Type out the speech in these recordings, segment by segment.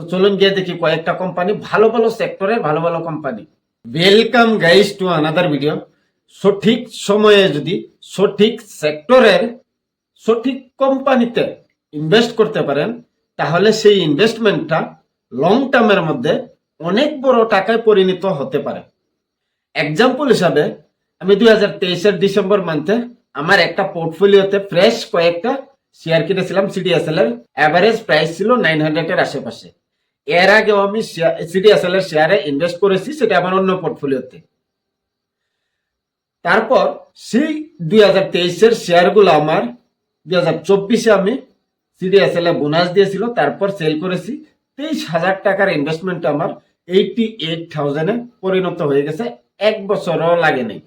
চলুন গিয়ে দেখি কয়েকটা কোম্পানি ভালো ভালো সেক্টরের ভালো ভালো company welcome guys to another video সঠিক সময়ে যদি সঠিক সেক্টরের সঠিক কোম্পানিতে ইনভেস্ট করতে পারেন, তাহলে সেই ইনভেস্টমেন্টটা লং টার্মের মধ্যে অনেক বড় টাকায় পরিণত হতে পারে। এক্সাম্পল হিসাবে, আমি দুই হাজার তেইশের ডিসেম্বর মান্থে আমার একটা পোর্টফোলিওতে ফ্রেশ কয়েকটা শেয়ার কিনেছিলাম সিডিএসএল এর। অ্যাভারেজ প্রাইস ছিল নাইন হান্ড্রেড এর আশেপাশে। এর আগেও আমি সিডিএসএল এর শেয়ারে ইনভেস্ট করেছি, সেটা আমার অন্য পোর্টফোলিওতে তারপর সেই দুই হাজার তেইশের শেয়ারগুলো আমার, দুই হাজার চব্বিশে আমি সিডিএসএল এ বোনাস দিয়েছিল, তারপর সেল করেছি। তেইশ হাজার টাকার ইনভেস্টমেন্ট আমার এইটি এইট থাউজেন্ডে পরিণত হয়ে গেছে, এক বছরও লাগে নাই।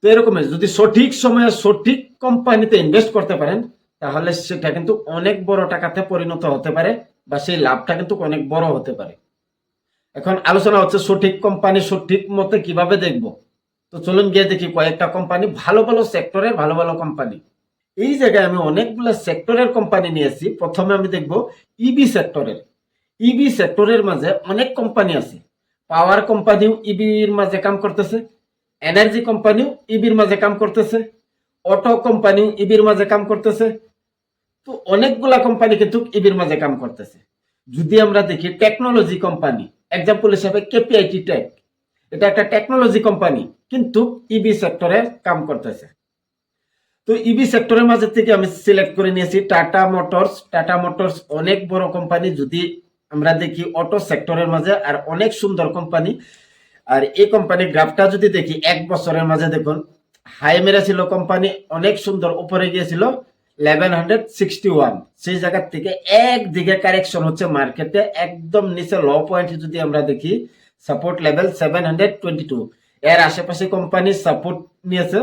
তো এরকমই, যদি সঠিক সময়ে সঠিক কোম্পানিতে ইনভেস্ট করতে পারেন, তাহলে সেটা কিন্তু অনেক বড় টাকাতে পরিণত হতে পারে। বা সেই লাভটা কিন্তু অনেক বড় হতে পারে। এখন আলোচনা হচ্ছে সঠিক কোম্পানি সঠিক মতে কীভাবে দেখব? তো চলুন গিয়ে দেখি কয়েকটা কোম্পানি ভালো ভালো সেক্টরের ভালো ভালো কোম্পানি এই জায়গায় আমি অনেকগুলো সেক্টরের কোম্পানি নিয়েছি প্রথমে আমি দেখব ইবি সেক্টরের ইবি সেক্টরের মাঝে অনেক কোম্পানি আছে। পাওয়ার কোম্পানিও ইবির মাঝে কাম করতেছে। এনার্জি কোম্পানিও ইবির মাঝে কাম করতেছে। অটো কোম্পানিও ইবির মাঝে কাম করতেছে। তো অনেকগুলা কোম্পানি কিন্তু ইবির মাঝে কাম করতেছে। যদি আমরা দেখি টেকনোলজি কোম্পানি এক্সাম্পল হিসাবে কেপিআইটি টেক এটা একটা টেকনোলজি কোম্পানি কিন্তু ইবি সেক্টরে কাম করতেছে। তো ইবি সেক্টরের মাঝে থেকে আমি সিলেক্ট করে নিয়েছি টাটা মোটরস টাটা মোটরস অনেক বড় কোম্পানি যদি আমরা দেখি অটো সেক্টরের মাঝে, আর অনেক সুন্দর কোম্পানি আর এই কোম্পানির গ্রাফটা যদি দেখি, এক বছরের মাঝে দেখুন, হাই মেরেছিল কোম্পানি অনেক সুন্দর, উপরে গিয়েছিল। ইলেভেন হান্ড্রেড সিক্সটি ওয়ান সেই জায়গার থেকে একদিকে কারেকশন হচ্ছে মার্কেটে একদম নিচে লো পয়েন্ট যদি আমরা দেখি support level seven hundred twenty two এর আশেপাশে কোম্পানি সাপোর্ট নিয়েছে।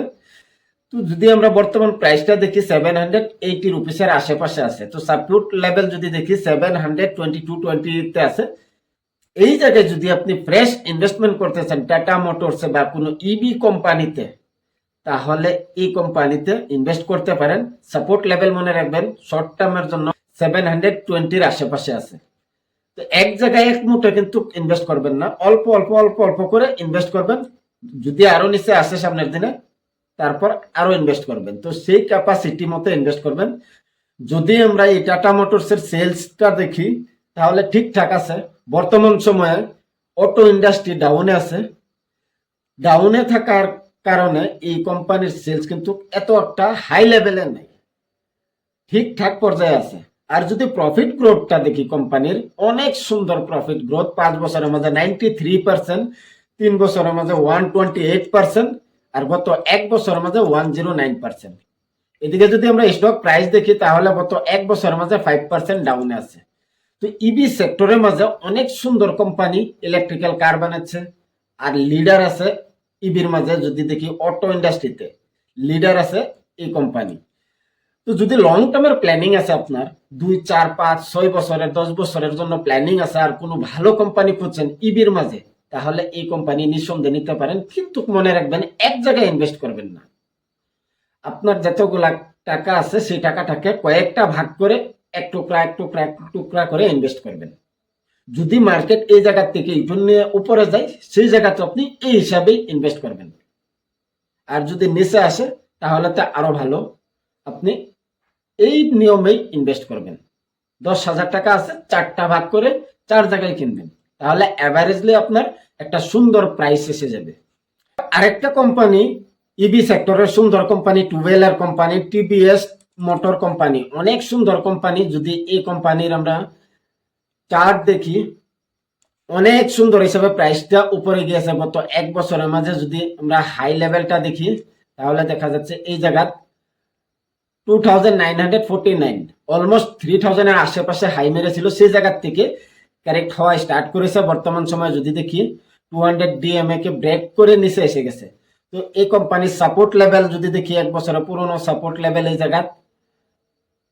তো যদি আমরা বর্তমান প্রাইসটা দেখি সেভেন হান্ড্রেড এইটি রুপিসের আশেপাশে আছে। তো সাপোর্ট লেভেল যদি দেখি সেভেন হান্ড্রেড টোয়েন্টি টু টোয়েন্টিতে আছে। এই জায়গায় যদি আপনি ফ্রেশ ইনভেস্টমেন্ট করতে চান টাটা মোটরসে বা কোনো ইবি কোম্পানিতে তাহলে এই কোম্পানিতে ইনভেস্ট করতে পারেন। সাপোর্ট লেভেল মনে রাখবেন শর্ট টার্মের জন্য সেভেন হান্ড্রেড টোয়েন্টির আশেপাশে আছে। তো এক জায়গায় এক মুঠে কিন্তু ইনভেস্ট করবেন না। অল্প অল্প অল্প অল্প করে ইনভেস্ট করবেন। যদি আরও নিচে আসে সামনের দিনে, তারপর আরও ইনভেস্ট করবেন। তো সেই ক্যাপাসিটি মতো ইনভেস্ট করবেন। যদি আমরা এই টাটা মোটরসের সেলসটা দেখি, তাহলে ঠিকঠাক আছে। বর্তমান সময়ে অটো ইন্ডাস্ট্রি ডাউনে আছে। ডাউনে থাকার কারণে এই কোম্পানির সেলস কিন্তু এত একটা হাই লেভেলের নেই। ঠিকঠাক পর্যায়ে আছে। আর যদি প্রফিট গ্রোথটা দেখি কোম্পানির, অনেক সুন্দর প্রফিট গ্রোথ পাঁচ বছরের মধ্যে নাইনটি থ্রি পার্সেন্ট তিন বছরের মধ্যে ওয়ান টোয়েন্টি এইট পার্সেন্ট আর গত এক বছরের মধ্যে ওয়ান জিরো নাইন পার্সেন্ট এদিকে যদি আমরা স্টক প্রাইস দেখি, তাহলে গত এক বছরের মাঝে ফাইভ পার্সেন্ট ডাউনে আছে। তো ইবি সেক্টরের মাঝে অনেক সুন্দর কোম্পানি ইলেকট্রিক্যাল কার বানাচ্ছে, আর লিডার আছে ইবির মাঝে যদি দেখি অটো ইন্ডাস্ট্রিতে লিডার আছে এই কোম্পানি তো যদি লং টার্মের প্ল্যানিং আছে আপনার, দুই, চার, পাঁচ, ছয় বছরের, দশ বছরের জন্য প্ল্যানিং আছে আর কোনো ভালো কোম্পানি খুঁজছেন ইবির মাঝে, তাহলে এই কোম্পানি নিঃসন্দেহে নিতে পারেন। কিন্তু মনে রাখবেন এক জায়গায় ইনভেস্ট করবেন না। আপনার যতগুলা টাকা আছে সেই টাকাটাকে কয়েকটা ভাগ করে এক টুকরা এক টুকরা এক টুকরা করে ইনভেস্ট করবেন। যদি মার্কেট এই জায়গা থেকে উপরে যায়, সেই জায়গাতে আপনি এই হিসাবেই ইনভেস্ট করবেন। আর যদি নিচে আসে, তাহলে তো আরও ভালো। আপনি এই নিয়মেই ইনভেস্ট করবেন। দশ হাজার টাকা আছে, চারটা ভাগ করে চার জায়গায় কিনবেন। তাহলে অ্যাভারেজলি আপনার একটা সুন্দর প্রাইস এসে যাবে। আরেকটা কোম্পানি ইবি সেক্টরের সুন্দর company two wheeler company TVS motor company অনেক সুন্দর কোম্পানি যদি এই কোম্পানির আমরা চার্ট দেখি। অনেক সুন্দর হিসাবে প্রাইসটা উপরে গিয়েছে গত এক বছরের মাঝে। যদি আমরা হাই লেভেলটা দেখি, তাহলে দেখা যাচ্ছে এই জায়গা two thousand nine hundred forty nine almost three থাউজেন্ডের আশেপাশে হাই মেরেছিল। সেই জায়গার থেকে কারেক্ট হওয়া স্টার্ট করেছে। বর্তমান সময়ে যদি দেখি টু হান্ড্রেড ডিএমএ কে ব্রেক করে নিচে এসে গেছে। তো এই কোম্পানির সাপোর্ট লেভেল যদি দেখি, এক বছরের পুরনো সাপোর্ট লেভেল এই জায়গা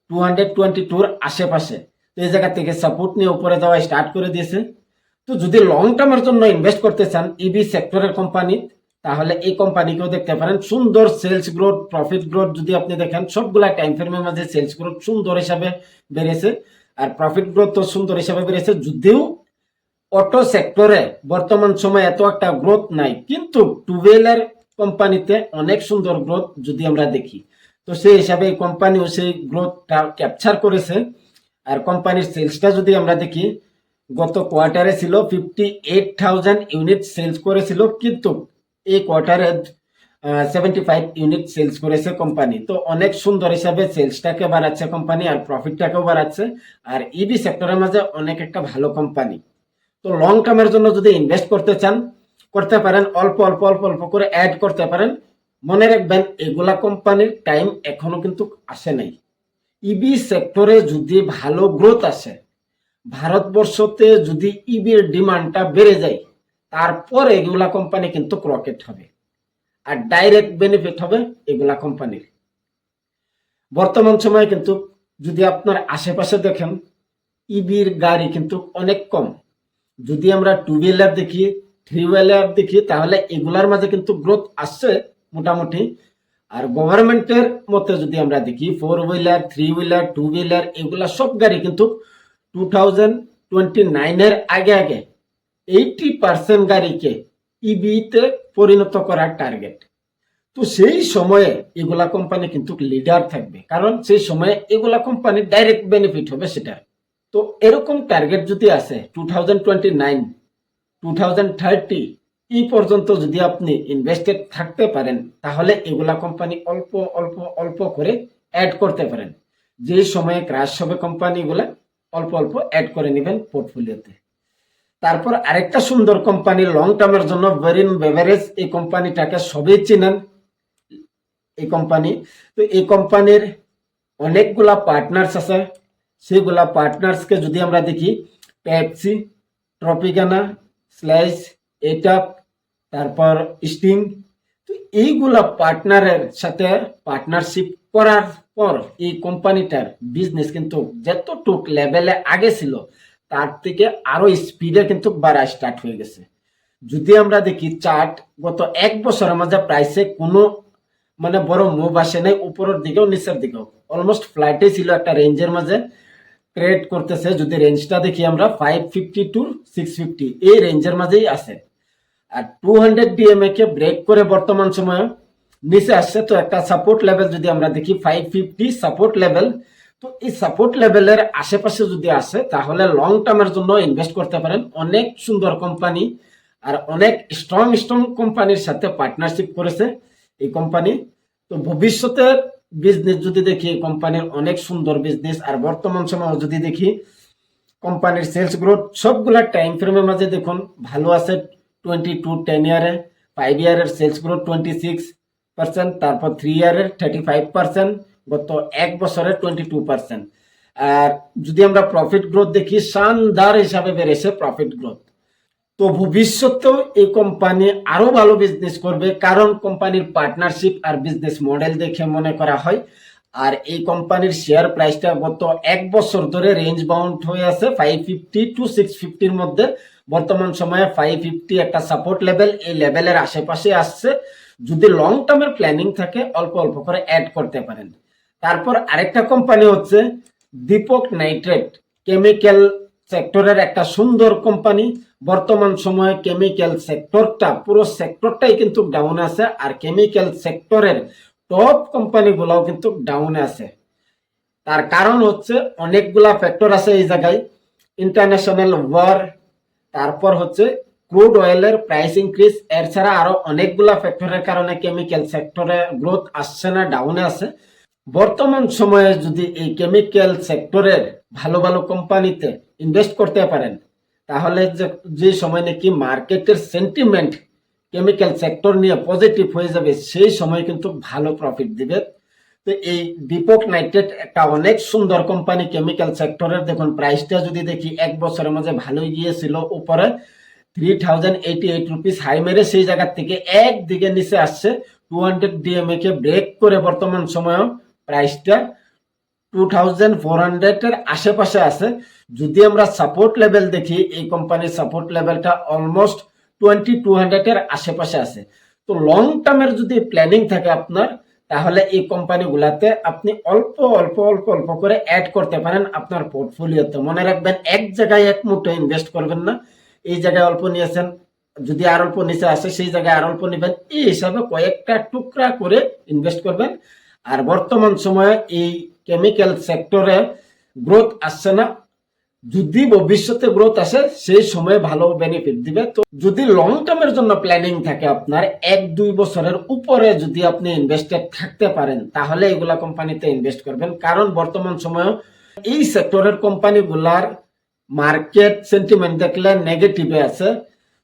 টু হান্ড্রেড টোয়েন্টি টুর আশেপাশে। তো এই জায়গা থেকে সাপোর্ট নিয়ে উপরে যাওয়া স্টার্ট করে দিয়েছে। তো যদি লং টার্মের জন্য ইনভেস্ট করতে চান ইবি সেক্টরের কোম্পানি তাহলে এই কোম্পানিকেও দেখতে পারেন। সুন্দর সেলস গ্রোথ প্রফিট গ্রোথ যদি আপনি দেখেন, সবগুলা টাইম ফ্রেমের মাঝে সেলস গ্রোথ সুন্দর হিসাবে বেড়েছে। আর প্রফিট গ্রোথ তো সুন্দর হিসাবে বেড়েছে যদিও অটো সেক্টরে বর্তমান সময়ে এত একটা গ্রোথ নাই, কিন্তু টুয়েলার কোম্পানিতে অনেক সুন্দর গ্রোথ যদি আমরা দেখি। তো সেই হিসাবে এই কোম্পানিও সেই গ্রোথটা ক্যাপচার করেছে। আর কোম্পানির সেলসটা যদি আমরা দেখি, গত কোয়ার্টারে ছিল fifty eight thousand unit sales করেছিল, কিন্তু এই কোয়ার্টারে সেভেন্টি ফাইভ ইউনিট সেলস করেছে কোম্পানি তো অনেক সুন্দর হিসাবে সেলসটাকে বাড়াচ্ছে কোম্পানি আর প্রফিটটাকেও বাড়াচ্ছে। আর ইবি সেক্টরের মাঝে অনেক একটা ভালো কোম্পানি তো লং টার্মের জন্য যদি ইনভেস্ট করতে চান, করতে পারেন, অল্প অল্প অল্প অল্প করে অ্যাড করতে পারেন। মনে রাখবেন, এগুলা কোম্পানির টাইম এখনও কিন্তু আসে নাই। ইবি সেক্টরে যদি ভালো গ্রোথ আসে, ভারতবর্ষতে যদি ইবির ডিমান্ডটা বেড়ে যায়, তারপর এগুলা কোম্পানি কিন্তু ক্রকেট হবে আর ডাইরেক্ট বেনিফিট হবে এগুলা কোম্পানির বর্তমান সময়ে কিন্তু যদি আপনার আশেপাশে দেখেন, ইবির গাড়ি কিন্তু অনেক কম। যদি আমরা টু হুইলার দেখি থ্রি হুইলার দেখি, তাহলে এগুলার মাঝে কিন্তু গ্রোথ আসছে মোটামুটি আর গভর্নমেন্টের মতে যদি আমরা দেখি four wheeler three wheeler two wheeler এগুলা সব গাড়ি কিন্তু টু থাউজেন্ড টোয়েন্টি নাইনের আগে আগে এইটি পার্সেন্ট গাড়িকে ইবিতে পরিণত করার টার্গেট তো সেই সময়ে এগুলা কোম্পানি কিন্তু লিডার থাকবে, কারণ সেই সময়ে এগুলা কোম্পানির ডাইরেক্ট বেনিফিট হবে সেটা। তো এরকম টার্গেট যদি আছে two thousand twenty nine two thousand thirty এই পর্যন্ত যদি আপনি ইনভেস্টেড থাকতে পারেন, তাহলে এগুলা কোম্পানি অল্প অল্প অল্প করে অ্যাড করতে পারেন। যে সময়ে ক্রাশ হবে কোম্পানিগুলা অল্প অল্প অ্যাড করে নেবেন পোর্টফোলিওতে তারপর আরেকটা সুন্দর কোম্পানি লং টার্মের জন্য ভেরিন বেভারেজ এই কোম্পানিটাকে সবই চিনেন। এই কোম্পানি তো এই কোম্পানির অনেকগুলা পার্টনার্স আছে। সেগুলা পার্টনার্সকে যদি আমরা দেখি পেপসি ট্রপিকানা স্লাইস এটাপ তারপর স্টিং তো এইগুলা পার্টনারের সাথে পার্টনারশিপ করার পর এই কোম্পানিটার বিজনেস কিন্তু যতটুক লেভেলে আগে ছিল, তার থেকে আরও স্পিডে কিন্তু বাড়া স্টার্ট হয়ে গেছে। যদি আমরা দেখি চার্ট গত এক বছরের মাঝে প্রাইসে কোনো মানে বড় মুভ আসে নাই, উপরের দিকেও নিচের দিকেও। অলমোস্ট ফ্লাইটে ছিল একটা রেঞ্জের মাঝে। ট্রেড করতেছে, যদি রেঞ্জটা দেখি আমরা five fifty to six fifty এই রেঞ্জের মাঝেই আছে। আর টু হান্ড্রেড ডিএমএ কে ব্রেক করে বর্তমান সময়ে নিচে আসছে। তো একটা সাপোর্ট লেভেল যদি আমরা দেখি ফাইভ ফিফটি সাপোর্ট লেভেল তো এই সাপোর্ট লেভেলের আশেপাশে যদি আসে, তাহলে লং টার্মের জন্য ইনভেস্ট করতে পারেন। অনেক সুন্দর কোম্পানি আর অনেক স্ট্রং স্ট্রং কোম্পানির সাথে পার্টনারশিপ করেছে এই কোম্পানি তো ভবিষ্যতের বিজনেস যদি দেখি, এই কোম্পানির অনেক সুন্দর বিজনেস আর বর্তমান সময় যদি দেখি কোম্পানির সেলস গ্রোথ সবগুলা টাইম ফ্রেমের মাঝে দেখুন, ভালো আছে টোয়েন্টি টু টেন ইয়ারে ফাইভ ইয়ারের sales growth twenty six percent তারপর থ্রি ইয়ারের থার্টি ফাইভ পার্সেন্ট গত এক বছরের টোয়েন্টি টু পার্সেন্ট আর যদি আমরা প্রফিট গ্রোথ দেখি, শানদার হিসাবে বেড়েছে প্রফিট গ্রোথ তো ভবিষ্যতেও এই কোম্পানি আরও ভালো বিজনেস করবে, কারণ কোম্পানির পার্টনারশিপ আর বিজনেস মডেল দেখে মনে করা হয়। আর এই কোম্পানির শেয়ার প্রাইসটা গত এক বছর ধরে রেঞ্জ বাউন্ড হয়ে আছে ফাইভ ফিফটি টু সিক্স ফিফটির মধ্যে। বর্তমান সময়ে ফাইভ ফিফটি একটা সাপোর্ট লেভেল এই লেভেলের আশেপাশে আসছে। যদি লং টার্মের প্ল্যানিং থাকে, অল্প অল্প করে অ্যাড করতে পারেন। তারপর আরেকটা কোম্পানি হচ্ছে দীপক নাইট্রেট কেমিক্যাল সেক্টরের একটা সুন্দর কোম্পানি বর্তমান সময়ে কেমিক্যাল সেক্টরটা পুরো সেক্টরটাই কিন্তু ডাউন আছে, আর কেমিক্যাল সেক্টরের টপ কোম্পানিগুলোও কিন্তু ডাউনে আছে। তার কারণ হচ্ছে অনেকগুলা ফ্যাক্টর আছে এই জায়গায়। ইন্টারন্যাশনাল ওয়ার তারপর হচ্ছে ক্রুড অয়েলের প্রাইস ইনক্রিজ এর ছাড়া আরও অনেকগুলা ফ্যাক্টরের কারণে কেমিক্যাল সেক্টরে গ্রোথ আসছে না ডাউনে আছে। বর্তমান সময়ে যদি এই কেমিক্যাল সেক্টরের ভালো ভালো কোম্পানিতে ইনভেস্ট করতে পারেন, তাহলে যে যে সময় নাকি মার্কেটের সেন্টিমেন্ট কেমিক্যাল সেক্টর নিয়ে পজিটিভ হয়ে যাবে, সেই সময় কিন্তু ভালো প্রফিট দিবে। তো এই দীপক নাইট্রেট একটা অনেক সুন্দর কোম্পানি কেমিক্যাল সেক্টরের দেখুন প্রাইসটা যদি দেখি, এক বছরের মাঝে ভালোই গিয়েছিল। উপরে three thousand eighty eight rupees high মেরে সেই জায়গার থেকে একদিকে নিচে আসছে। টু হান্ড্রেড ডিএমএ কে ব্রেক করে বর্তমান সময়েও প্রাইসটা টু থাউজেন্ড ফোর হান্ড্রেডের আশেপাশে আছে। যদি আমরা সাপোর্ট লেভেল দেখি, এই কোম্পানির সাপোর্ট লেভেলটা অলমোস্ট টোয়েন্টি টু হান্ড্রেডের আশেপাশে আছে। তো লং টার্মের যদি প্ল্যানিং থাকে আপনার তাহলে এই কোম্পানিগুলাতে আপনি অল্প অল্প অল্প অল্প করে অ্যাড করতে পারেন আপনার পোর্টফোলিওতে মনে রাখবেন, এক জায়গায় এক মুঠো ইনভেস্ট করবেন না। এই জায়গায় অল্প নিয়েছেন, যদি আর অল্প নিচে আসে, সেই জায়গায় আর অল্প নেবেন। এই হিসাবে কয়েকটা টুকরা করে ইনভেস্ট করবেন। আর বর্তমান সময়ে এই কেমিক্যাল সেক্টরে গ্রোথ আসছে না। যদি ভবিষ্যতে গ্রোথ আসে, সেই সময় ভালো বেনিফিট দিবে। তো যদি লং টার্মের জন্য প্ল্যানিং থাকে আপনার, এক, দুই বছরের উপরে যদি আপনি ইনভেস্টেড থাকতে পারেন, তাহলে এগুলা কোম্পানিতে ইনভেস্ট করবেন। কারণ বর্তমান সময়ে এই সেক্টরের কোম্পানিগুলার মার্কেট সেন্টিমেন্ট দেখলে নেগেটিভে আছে।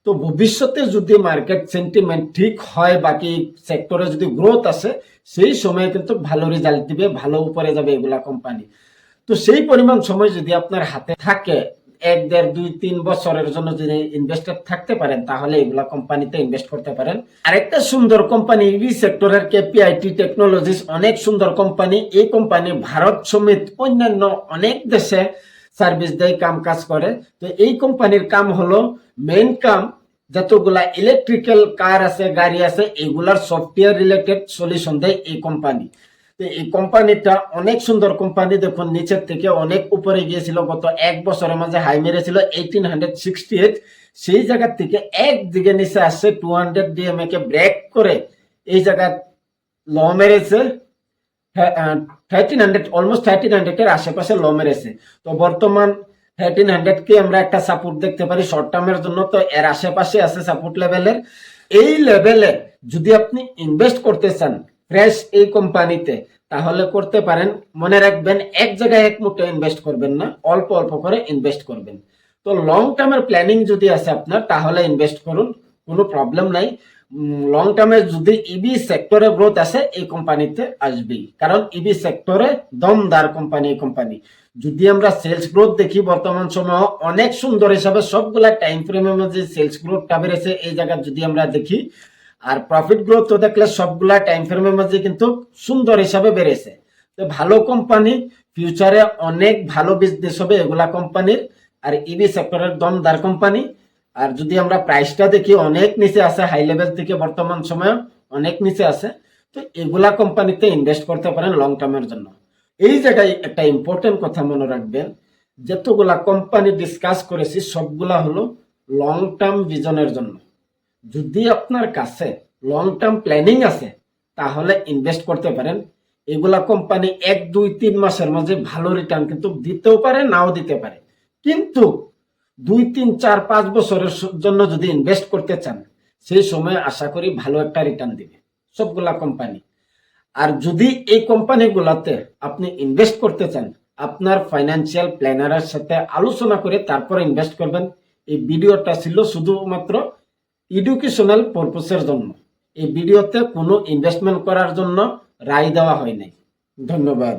তো ভবিষ্যতে যদি মার্কেট সেন্টিমেন্ট ঠিক হয়, বাকি সেক্টরে যদি গ্রোথ আসে, সেই সময় কিন্তু ভালো রেজাল্ট দিবে, ভালো উপরে যাবে এগুলা কোম্পানি তো সেই পরিমাণ সময় যদি আপনার হাতে থাকে, এক, দেড়, দুই, তিন বছরের জন্য যদি ইনভেস্টেড থাকতে পারেন, তাহলে এগুলা কোম্পানিতে ইনভেস্ট করতে পারেন। আরেকটা সুন্দর কোম্পানি ইভি সেক্টরের কেপিআইটি টেকনোলজিস অনেক সুন্দর কোম্পানি এই কোম্পানি ভারত সমেত অন্যান্য অনেক দেশে সার্ভিস দেয়, কাম কাজ করে। তো এই কোম্পানির কাম হলো মেইন কাম, যতগুলা ইলেকট্রিক্যাল কার আছে, গাড়ি আছে, এগুলার সফটওয়্যার রিলেটেড সলিউশন দেয় এই কোম্পানি তো এই কোম্পানিটা অনেক সুন্দর কোম্পানি, দেখুন, নিচের থেকে অনেক উপরে গিয়েছিল, গত এক বছরের মাঝে হাই মেরেছিল এইটিন হান্ড্রেড সিক্সটি এইট সেই জায়গার থেকে এক দিকে নিচে আসছে টু হান্ড্রেড ডিএমএ কে ব্রেক করে এই জায়গা ল মেরেছে। Thirteen hundred almost thirteen hundred এর আশেপাশে ল মেরেছে। তো বর্তমান থার্টিন হান্ড্রেড কে আমরা একটা সাপোর্ট দেখতে পারি শর্ট টার্মের জন্য, তো এর আশেপাশে আছে সাপোর্ট লেভেলের এই লেভেলে যদি আপনি ইনভেস্ট করতে চান ফ্রেশ এই কোম্পানিতে, তাহলে করতে পারেন। মনে রাখবেন, এক জায়গায় এক মুঠো ইনভেস্ট করবেন না, অল্প অল্প করে ইনভেস্ট করবেন। তো লং টার্মের প্ল্যানিং যদি আছে আপনার, তাহলে ইনভেস্ট করুন, কোনো প্রবলেম নাই। লং টার্মে যদি ইবি সেক্টরে গ্রোথ আছে এই কোম্পানিতে আসবেই। কারণ ইবি সেক্টরে দমদার কোম্পানি, এই কোম্পানি। যদি আমরা সেলস গ্রোথ দেখি বর্তমান সময়ে অনেক সুন্দর হিসাবে সবগুলা টাইম ফ্রেমের মধ্যে সেলস গ্রোথটা বেড়েছে। এই জায়গায় যদি আমরা দেখি আর প্রফিট গ্রোথ তো দেখলে সবগুলা টাইম ফ্রেমের মধ্যে কিন্তু সুন্দর হিসাবে বেড়েছে। তো ভালো কোম্পানি ফিউচারে অনেক ভালো বিজনেস হবে এগুলা কোম্পানির আর ইবি সেক্টরের দমদার কোম্পানি আর যদি আমরা প্রাইসটা দেখি, অনেক নিচে আছে হাই লেভেল থেকে বর্তমান সময়ে অনেক নিচে আছে। তো এগুলা কোম্পানিতে ইনভেস্ট করতে পারেন লং টার্মের জন্য। এই জায়গায় একটা ইম্পর্টেন্ট কথা মনে রাখবেন, যতগুলা কোম্পানি ডিসকাস করেছি, সবগুলা হলো লং টার্ম ভিজনের জন্য। যদি আপনার কাছে লং টার্ম প্ল্যানিং আছে, তাহলে ইনভেস্ট করতে পারেন। এগুলা কোম্পানি এক, দুই, তিন মাসের মাঝে ভালো রিটার্ন কিন্তু দিতেও পারে, নাও দিতে পারে। কিন্তু দুই, তিন, চার, পাঁচ বছরের জন্য যদি ইনভেস্ট করতে চান, সেই সময় আশা করি ভালো একটা রিটার্ন দিবে সবগুলা কোম্পানি আর যদি এই কোম্পানিগুলোতে আপনি ইনভেস্ট করতে চান, আপনার ফাইন্যান্সিয়াল প্ল্যানারের সাথে আলোচনা করে তারপর ইনভেস্ট করবেন। এই ভিডিওটা ছিল শুধুমাত্র এডুকেশনাল পারপোসের জন্য। এই ভিডিওতে কোনো ইনভেস্টমেন্ট করার জন্য রায় দেওয়া হয় নাই। ধন্যবাদ।